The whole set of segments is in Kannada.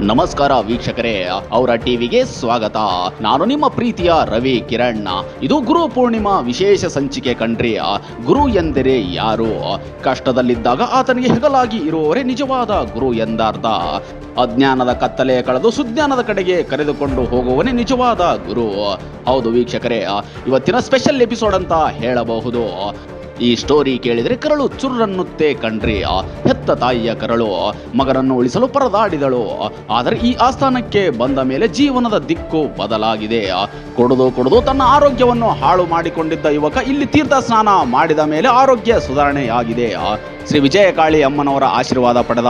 ನಮಸ್ಕಾರ ವೀಕ್ಷಕರೇ, ಅವರ ಟಿವಿಗೆ ಸ್ವಾಗತ. ನಾನು ನಿಮ್ಮ ಪ್ರೀತಿಯ ರವಿ ಕಿರಣ್. ಇದು ಗುರು ಪೂರ್ಣಿಮಾ ವಿಶೇಷ ಸಂಚಿಕೆ ಕಣ್ರಿ. ಗುರು ಎಂದರೆ ಯಾರು? ಕಷ್ಟದಲ್ಲಿದ್ದಾಗ ಆತನಿಗೆ ಹೆಗಲಾಗಿ ಇರುವವರೇ ನಿಜವಾದ ಗುರು ಎಂದರ್ಥ. ಅಜ್ಞಾನದ ಕತ್ತಲೆ ಕಳೆದು ಸುಜ್ಞಾನದ ಕಡೆಗೆ ಕರೆದುಕೊಂಡು ಹೋಗುವವನೇ ನಿಜವಾದ ಗುರು. ಹೌದು ವೀಕ್ಷಕರೇ, ಇವತ್ತಿನ ಸ್ಪೆಷಲ್ ಎಪಿಸೋಡ್ ಅಂತ ಹೇಳಬಹುದು. ಈ ಸ್ಟೋರಿ ಕೇಳಿದರೆ ಕರಳು ಚುರ್ರನ್ನುತ್ತೆ ಕಣ್ರಿ. ಹೆತ್ತ ತಾಯಿಯ ಕರಳು ಮಗನನ್ನು ಉಳಿಸಲು ಪರದಾಡಿದಳು. ಆದರೆ ಈ ಆಸ್ಥಾನಕ್ಕೆ ಬಂದ ಮೇಲೆ ಜೀವನದ ದಿಕ್ಕು ಬದಲಾಗಿದೆ. ಕುಡಿದು ಕುಡಿದು ತನ್ನ ಆರೋಗ್ಯವನ್ನು ಹಾಳು ಮಾಡಿಕೊಂಡಿದ್ದ ಯುವಕ ಇಲ್ಲಿ ತೀರ್ಥ ಸ್ನಾನ ಮಾಡಿದ ಮೇಲೆ ಆರೋಗ್ಯ ಸುಧಾರಣೆಯಾಗಿದೆ. ಶ್ರೀ ವಿಜಯಕಾಳಿ ಅಮ್ಮನವರ ಆಶೀರ್ವಾದ ಪಡೆದ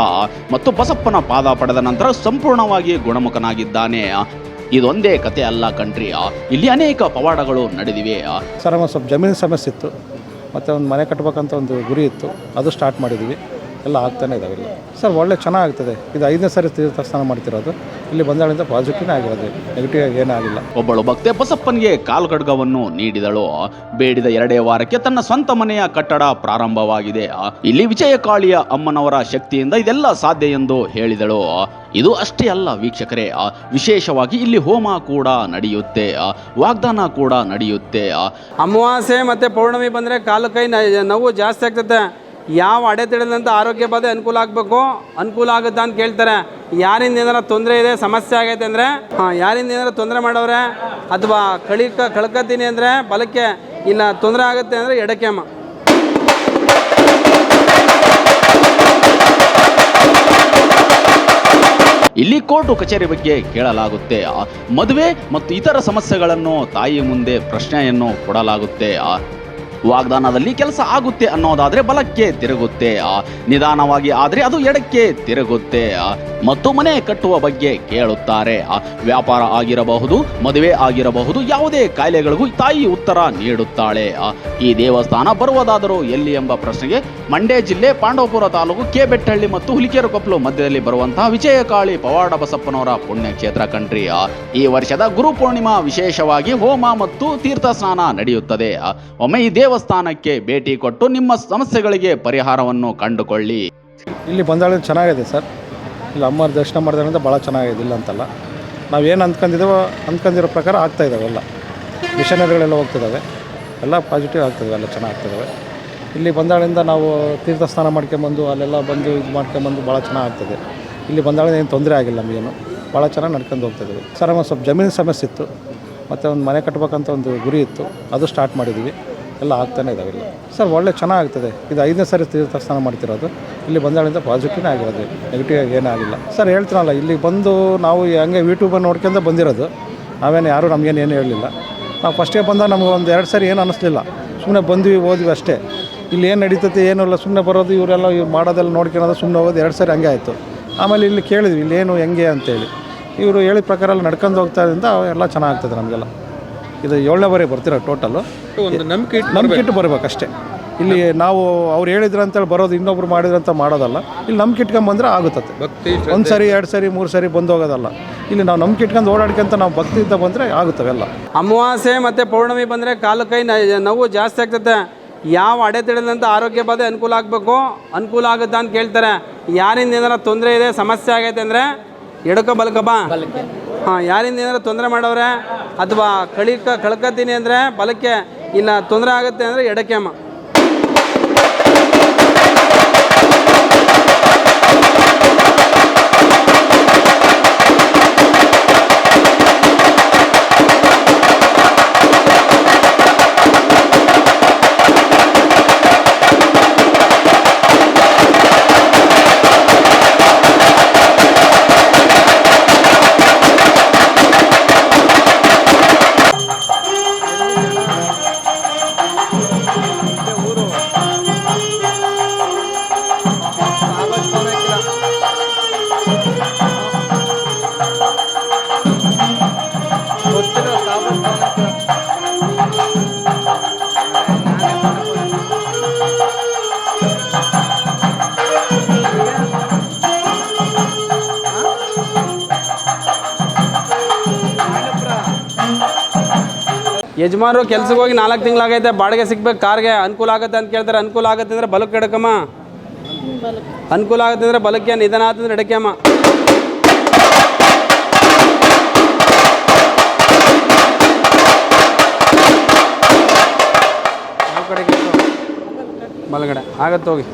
ಮತ್ತು ಬಸಪ್ಪನ ಪಾದ ಪಡೆದ ನಂತರ ಸಂಪೂರ್ಣವಾಗಿ ಗುಣಮುಖನಾಗಿದ್ದಾನೆ. ಇದೊಂದೇ ಕತೆ ಅಲ್ಲ ಕಣ್ರಿ. ಇಲ್ಲಿ ಅನೇಕ ಪವಾಡಗಳು ನಡೆದಿವೆ. ಸರ್ ಸ್ವಲ್ಪ ಜಮೀನು ಸಮಸ್ಯೆ ಇತ್ತು. ಮತ್ತು ಒಂದು ಮನೆ ಕಟ್ಟಬೇಕಂತ ಒಂದು ಗುರಿ ಇತ್ತು. ಅದು ಸ್ಟಾರ್ಟ್ ಮಾಡಿದ್ದೀವಿ ಎಲ್ಲ ಆಗ್ತಾನೆ ಇದಾವೆಲ್ಲ ಸರ್ ಒಳ್ಳೆ ಚೆನ್ನಾಗ್ತದೆ. ಇದು ಐದನೇ ಸಾರಿ ತೀರ್ಥ ಸ್ನಾನ ಮಾಡ್ತಿರೋದು. ಇಲ್ಲಿ ಬಂದಾಳಿಂದ ಪಾಸಿಟಿವ್ನೇ ಆಗಿರೋದು. ನೆಗೆಟಿವ್ ಆಗಿ ಏನಾಗಿಲ್ಲ ಒಬ್ಬಳು ಭಕ್ತೆ ಬಸಪ್ಪನಿಗೆ ಕಾಲು ಕಡ್ಗವನ್ನು ನೀಡಿದಳು. ಬೇಡಿದ ಎರಡೇ ವಾರಕ್ಕೆ ತನ್ನ ಸ್ವಂತ ಮನೆಯ ಕಟ್ಟಡ ಪ್ರಾರಂಭವಾಗಿದೆ. ಇಲ್ಲಿ ವಿಜಯಕಾಳಿಯ ಅಮ್ಮನವರ ಶಕ್ತಿಯಿಂದ ಇದೆಲ್ಲ ಸಾಧ್ಯ ಎಂದು ಹೇಳಿದಳು. ಇದು ಅಷ್ಟೇ ಅಲ್ಲ ವೀಕ್ಷಕರೇ ವಿಶೇಷವಾಗಿ ಇಲ್ಲಿ ಹೋಮ ಕೂಡ ನಡೆಯುತ್ತೆ. ವಾಗ್ದಾನ ಕೂಡ ನಡೆಯುತ್ತೆ. ಅಮಾವಾಸ್ಯೆ ಮತ್ತು ಪೌರ್ಣಮಿ ಬಂದರೆ ಕಾಲು ಕೈ ನೋವು ಜಾಸ್ತಿ ಆಗ್ತದೆ. ಯಾವ ಅಡೆತಡೆದಂಥ ಆರೋಗ್ಯ ಬಾಧೆ ಅನುಕೂಲ ಆಗಬೇಕು? ಅನುಕೂಲ ಆಗುತ್ತಾ ಅಂತ ಕೇಳ್ತಾರೆ. ಯಾರಿಂದ ಏನಾರ ತೊಂದರೆ ಇದೆ, ಸಮಸ್ಯೆ ಆಗೈತೆ ಅಂದರೆ? ಹಾಂ, ಯಾರಿಂದ ಏನಾರ ತೊಂದರೆ ಮಾಡೋರೆ? ಅಥವಾ ಕಳಿಕ, ಕಳ್ಕತ್ತೀನಿ ಅಂದರೆ ಬಲಕ್ಕೆ ಇಲ್ಲ ತೊಂದರೆ ಆಗುತ್ತೆ ಅಂದರೆ ಎಡಕ್ಕೆ ಇಲ್ಲಿ ಕೋರ್ಟು ಕಚೇರಿ ಬಗ್ಗೆ ಕೇಳಲಾಗುತ್ತೆ. ಮದುವೆ ಮತ್ತು ಇತರ ಸಮಸ್ಯೆಗಳನ್ನು ತಾಯಿ ಮುಂದೆ ಪ್ರಶ್ನೆಯನ್ನು ಕೊಡಲಾಗುತ್ತೆ. ವಾಗ್ದಾನದಲ್ಲಿ ಕೆಲಸ ಆಗುತ್ತೆ ಅನ್ನೋದಾದ್ರೆ ಬಲಕ್ಕೆ ತಿರುಗುತ್ತೆ. ನಿಧಾನವಾಗಿ ಆದ್ರೆ ಅದು ಎಡಕ್ಕೆ ತಿರುಗುತ್ತೆ. ಮತ್ತು ಮನೆ ಕಟ್ಟುವ ಬಗ್ಗೆ ಕೇಳುತ್ತಾರೆ. ವ್ಯಾಪಾರ ಆಗಿರಬಹುದು, ಮದುವೆ ಆಗಿರಬಹುದು, ಯಾವುದೇ ಕಾಯಿಲೆಗಳಿಗೂ ತಾಯಿ ಉತ್ತರ ನೀಡುತ್ತಾಳೆ. ಈ ದೇವಸ್ಥಾನ ಬರುವುದಾದರೂ ಎಲ್ಲಿ ಎಂಬ ಪ್ರಶ್ನೆಗೆ ಮಂಡ್ಯ ಜಿಲ್ಲೆ ಪಾಂಡವಪುರ ತಾಲೂಕು ಕೆಬೆಟ್ಟಹಳ್ಳಿ ಮತ್ತು ಹುಲಿಕೇರು ಕೊಪ್ಪಲು ಮಧ್ಯದಲ್ಲಿ ಬರುವಂತಹ ವಿಜಯಕಾಳಿ ಪವಾಡ ಬಸಪ್ಪನವರ ಪುಣ್ಯಕ್ಷೇತ್ರ ಕಣ್ರಿ. ಈ ವರ್ಷದ ಗುರು ಪೂರ್ಣಿಮಾ ವಿಶೇಷವಾಗಿ ಹೋಮ ಮತ್ತು ತೀರ್ಥ ಸ್ನಾನ ನಡೆಯುತ್ತದೆ. ಒಮ್ಮೆ ಈ ದೇವಸ್ಥಾನಕ್ಕೆ ಭೇಟಿ ಕೊಟ್ಟು ನಿಮ್ಮ ಸಮಸ್ಯೆಗಳಿಗೆ ಪರಿಹಾರವನ್ನು ಕಂಡುಕೊಳ್ಳಿ. ಇಲ್ಲಿ ಬಂದಾಳಿಂದ ಚೆನ್ನಾಗಿದೆ ಸರ್. ಇಲ್ಲಿ ಅಮ್ಮರ್ ದರ್ಶನ ಮಾಡಿದ್ರಿಂದ ಭಾಳ ಚೆನ್ನಾಗಿದೆ, ಇಲ್ಲ ಅಂತಲ್ಲ. ನಾವೇನು ಅಂದ್ಕೊಂಡಿದ್ದೇವೋ ಅಂದ್ಕೊಂಡಿರೋ ಪ್ರಕಾರ ಆಗ್ತಾ ಇದ್ದಾವೆಲ್ಲ ಮಿಷನರಿಗಳೆಲ್ಲ ಹೋಗ್ತಿದ್ದಾವೆ ಎಲ್ಲ ಪಾಸಿಟಿವ್ ಆಗ್ತದೆ ಎಲ್ಲ ಚೆನ್ನಾಗಿ ಆಗ್ತಿದ್ದಾವೆ ಇಲ್ಲಿ ಬಂದಾಳಿಂದ ನಾವು ತೀರ್ಥ ಸ್ನಾನ ಮಾಡ್ಕೊಂಬಂದು, ಅಲ್ಲೆಲ್ಲ ಬಂದು ಇದು ಮಾಡ್ಕೊಂಬಂದು ಭಾಳ ಚೆನ್ನಾಗಿ ಆಗ್ತದೆ. ಇಲ್ಲಿ ಬಂದಾಳಿಂದ ಏನು ತೊಂದರೆ ಆಗಿಲ್ಲ ನಮಗೇನು ಭಾಳ ಚೆನ್ನಾಗಿ ನಡ್ಕೊಂಡು ಹೋಗ್ತಿದ್ದೀವಿ ಸರ್ ಒಂದು ಸ್ವಲ್ಪ ಜಮೀನು ಸಮಸ್ಯೆ ಇತ್ತು. ಮತ್ತು ಒಂದು ಮನೆ ಕಟ್ಟಬೇಕಂತ ಒಂದು ಗುರಿ ಇತ್ತು. ಅದು ಸ್ಟಾರ್ಟ್ ಮಾಡಿದ್ದೀವಿ ಎಲ್ಲ ಆಗ್ತಾನೆ ಇದಾವೆಲ್ಲ ಸರ್, ಒಳ್ಳೆ ಚೆನ್ನಾಗ್ತದೆ. ಇದು ಐದನೇ ಸರಿ ತೀರ್ಥಸ್ಥಾನ ಮಾಡ್ತಿರೋದು. ಇಲ್ಲಿ ಬಂದಾಳಿಂದ ಪಾಸಿಟಿವ್ನೇ ಆಗಿರೋದು. ನೆಗೆಟಿವ್ ಆಗಿ ಏನಾಗಿಲ್ಲ ಸರ್, ಹೇಳ್ತೀನಲ್ಲ, ಇಲ್ಲಿ ಬಂದು ನಾವು ಹಂಗೆ ಯೂಟ್ಯೂಬಲ್ಲಿ ನೋಡ್ಕೊಂಡು ಬಂದಿರೋದು. ನಾವೇನು ಯಾರೂ ನಮಗೇನು ಏನು ಹೇಳಲಿಲ್ಲ. ನಾವು ಫಸ್ಟೇ ಬಂದಾಗ ನಮ್ಗೆ ಒಂದು ಎರಡು ಸರಿ ಏನು ಅನ್ನಿಸ್ಲಿಲ್ಲ ಸುಮ್ಮನೆ ಬಂದ್ವಿ, ಹೋದ್ವಿ ಅಷ್ಟೇ. ಇಲ್ಲಿ ಏನು ನಡೀತೈತೆ, ಏನೂ ಇಲ್ಲ. ಸುಮ್ಮನೆ ಬರೋದು, ಇವರೆಲ್ಲ ಇವ್ರು ಮಾಡೋದೆಲ್ಲ ನೋಡ್ಕೊಳೋದು ಸುಮ್ಮನೆ ಹೋಗೋದು, ಎರಡು ಸರಿ ಹಂಗೆ ಆಯಿತು. ಆಮೇಲೆ ಇಲ್ಲಿ ಕೇಳಿದ್ವಿ ಇಲ್ಲೇನು ಹೆಂಗೆ ಅಂತೇಳಿ. ಇವರು ಹೇಳಿದ ಪ್ರಕಾರ ಎಲ್ಲ ನಡ್ಕೊಂಡು ಹೋಗ್ತಾ ಇದ್ದರಿಂದ ಎಲ್ಲ ಚೆನ್ನಾಗ್ತದೆ ನಮಗೆಲ್ಲ. ಇದು ಏಳನೇ ಬಾರಿ ಬರ್ತಿರೋ ಟೋಟಲು ಒಂದು ನಂಬಿಕೆ ನಂಬಿಕೆ ಇಟ್ಟು ಬರಬೇಕಷ್ಟೇ. ಇಲ್ಲಿ ನಾವು ಅವ್ರು ಹೇಳಿದ್ರು ಅಂತೇಳಿ ಬರೋದು ಇನ್ನೊಬ್ರು ಮಾಡಿದ್ರು ಅಂತ ಮಾಡೋದಲ್ಲ. ಇಲ್ಲಿ ನಂಬಿಕೆ ಇಟ್ಕೊಂಬಂದ್ರೆ ಆಗುತ್ತದೆ ಭಕ್ತಿ ಒಂದು ಸರಿ ಎರಡು ಸರಿ ಮೂರು ಸರಿ ಬಂದು ಹೋಗೋದಲ್ಲ. ಇಲ್ಲಿ ನಾವು ನಂಬಿಕೆ ಇಟ್ಕೊಂಡು ಓಡಾಡ್ಕೊಂತ ನಾವು ಭಕ್ತಿಯಿಂದ ಬಂದರೆ ಆಗುತ್ತವೆಲ್ಲ ಅಮಾವಾಸ್ಯೆ ಮತ್ತು ಪೌರ್ಣಮಿ ಬಂದರೆ ಕಾಲು ಕೈ ನ- ನೋವು ಜಾಸ್ತಿ ಆಗ್ತದೆ ಯಾವ ಅಡೆತಡೆದಂಥ ಆರೋಗ್ಯ ಬಾಧೆ ಅನುಕೂಲ ಆಗಬೇಕು? ಅನುಕೂಲ ಆಗುತ್ತಾ ಅಂತ ಕೇಳ್ತಾರೆ. ಯಾರಿಂದ ಏನಾರ ತೊಂದರೆ ಇದೆ ಸಮಸ್ಯೆ ಆಗೈತೆ ಅಂದರೆ ಎಡಕ ಬಲಕಪ್ಪ ಹಾಂ, ಯಾರಿಂದ ಏನಾರ ತೊಂದರೆ ಮಾಡವ್ರೆ ಅಥವಾ ಕಳಿಕ ಕಳ್ಕತ್ತೀನಿ ಅಂದರೆ ಬಲಕ್ಕೆ ಇಲ್ಲ ತೊಂದರೆ ಆಗುತ್ತೆ ಅಂದರೆ ಎಡಕ್ಕೆ ಅಮ್ಮ. ಯಜಮಾನರು ಕೆಲ್ಸಕ್ಕೆ ಹೋಗಿ ನಾಲ್ಕು ತಿಂಗಳಾಗೈತೆ, ಬಾಡಿಗೆ ಸಿಗ್ಬೇಕು, ಕಾರ್ಗೆ ಅನುಕೂಲ ಆಗುತ್ತೆ ಅಂತ ಕೇಳ್ತಾರೆ. ಅನುಕೂಲ ಆಗುತ್ತೆ ಅಂದ್ರೆ ಬಲಕ್ಕೆ ಎಡಕಮ್ಮ ಅನುಕೂಲ ಆಗುತ್ತೆ ಅಂದರೆ ಬಲಕ್ಕೆ ನಿಧನ ಆತಂದ್ರೆ ಎಡಕ್ಕೆಮ್ಮ ಬಲಗಡೆ. ಆಗತ್ತೆ ಹೋಗಿ.